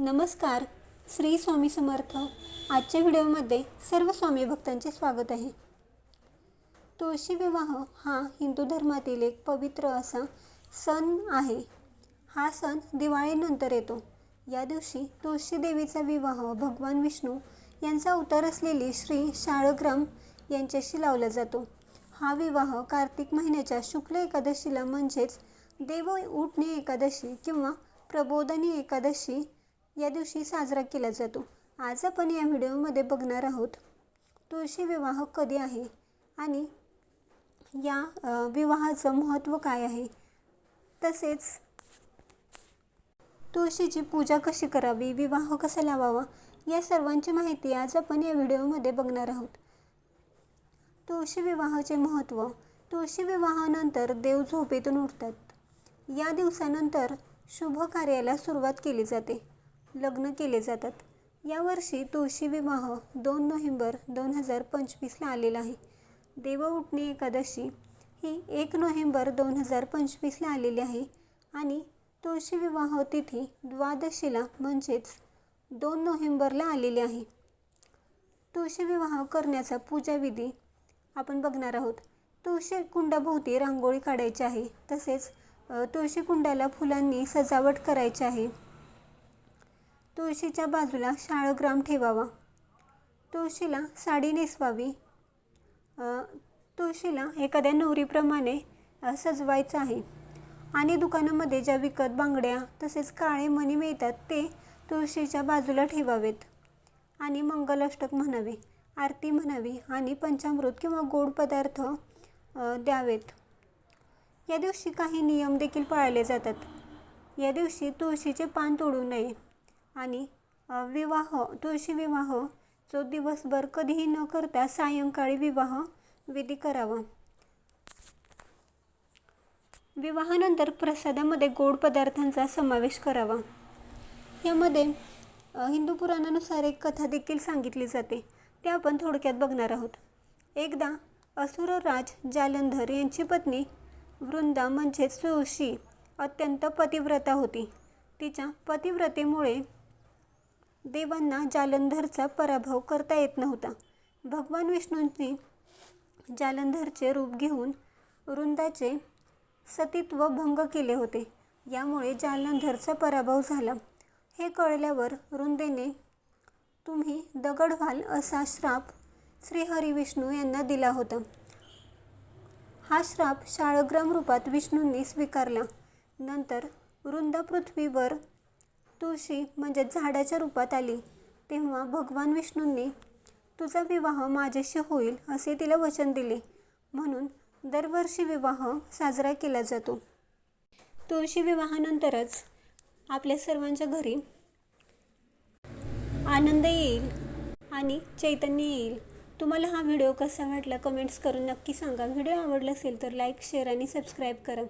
नमस्कार. श्री स्वामी समर्थ. आजच्या व्हिडिओमध्ये सर्व स्वामी भक्तांचे स्वागत आहे. तुळशी विवाह हा हिंदू धर्मातील एक पवित्र असा सण आहे. हा सण दिवाळीनंतर येतो. या दिवशी तुळशी देवीचा विवाह भगवान विष्णू यांचा अवतार असलेली श्री शाळग्राम यांच्याशी लावला जातो. हा विवाह कार्तिक महिन्याच्या शुक्ल एकादशीला म्हणजेच देव उठणे एकादशी किंवा प्रबोधनी एकादशी या दिवशी साजरा केला जातो. आज आपण या व्हिडिओमध्ये बघणार आहोत तुळशी विवाह कधी आहे आणि या विवाहाचं महत्त्व काय आहे? तसेच तुळशीची पूजा कशी करावी विवाह कसा लावावा या सर्वांची माहिती आज आपण या व्हिडिओमध्ये बघणार आहोत. तुळशी विवाहाचे महत्त्व तुळशी विवाहानंतर देव झोपेतून उठतात. या दिवसानंतर शुभ कार्याला सुरुवात केली जाते. लग्न केले जातात. यावर्षी तुळशी विवाह दोन नोव्हेंबर दोन हजार पंचवीसला आलेला आहे. देव उठणे एकादशी ही एक नोव्हेंबर दोन हजार पंचवीसला आलेली आहे आणि तुळशी विवाह तिथी द्वादशीला म्हणजेच दोन नोव्हेंबरला आलेली आहे. तुळशी विवाह करण्याचा पूजाविधी आपण बघणार आहोत. तुळशी कुंडाभोवती रांगोळी काढायची आहे. तसेच तुळशी कुंडाला फुलांनी सजावट करायची आहे. तुळशीच्या बाजूला शाळग्राम ठेवावा. तुळशीला साडी नेसवावी. तुळशीला एखाद्या नवरीप्रमाणे सजवायचं आहे. आणि दुकानामध्ये ज्या विकत बांगड्या तसेच काळे मणी मिळतात ते तुळशीच्या बाजूला ठेवावेत. आणि मंगलाष्टक म्हणावे आरती म्हणावी आणि पंचामृत किंवा गोड पदार्थ द्यावेत. या दिवशी काही नियम देखील पाळले जातात. या दिवशी तुळशीचे पान तोडू नये. आणि विवाह तुळशी विवाह जो दिवसभर कधीही न करता सायंकाळी विवाह विधी करावा. विवाहानंतर प्रसादामध्ये गोड पदार्थांचा समावेश करावा. यामध्ये हिंदू पुराणानुसार एक कथा देखील सांगितली जाते. ते आपण थोडक्यात बघणार आहोत. एकदा असुरराज जालंधर यांची पत्नी वृंदा म्हणजेच तुळशी अत्यंत पतिव्रता होती. तिच्या पतिव्रतेमुळे देवांना जालंधरचा पराभव करता येत नव्हता. भगवान विष्णूंनी जालंधरचे रूप घेऊन वृंदाचे सतीत्व भंग केले होते. यामुळे जालंधरचा पराभव झाला. हे कळल्यावर वृंदेने तुम्ही दगड व्हाल असा श्राप श्रीहरी विष्णू यांना दिला होता. हा श्राप शाळग्राम रूपात विष्णूंनी स्वीकारला. नंतर वृंदा पृथ्वीवर तुळशी म्हणजे झाडाच्या रूपात आली. तेव्हा भगवान विष्णूंनी तुझा विवाह माझ्याशी होईल असे तिला वचन दिले. म्हणून दरवर्षी विवाह साजरा केला जातो. तुळशी विवाहानंतरच आपल्या सर्वांच्या घरी आनंद येईल आणि चैतन्य येईल. तुम्हाला हा व्हिडिओ कसा वाटला कमेंट्स करून नक्की सांगा. व्हिडिओ आवडला असेल तर लाईक शेअर आणि सबस्क्राईब करा.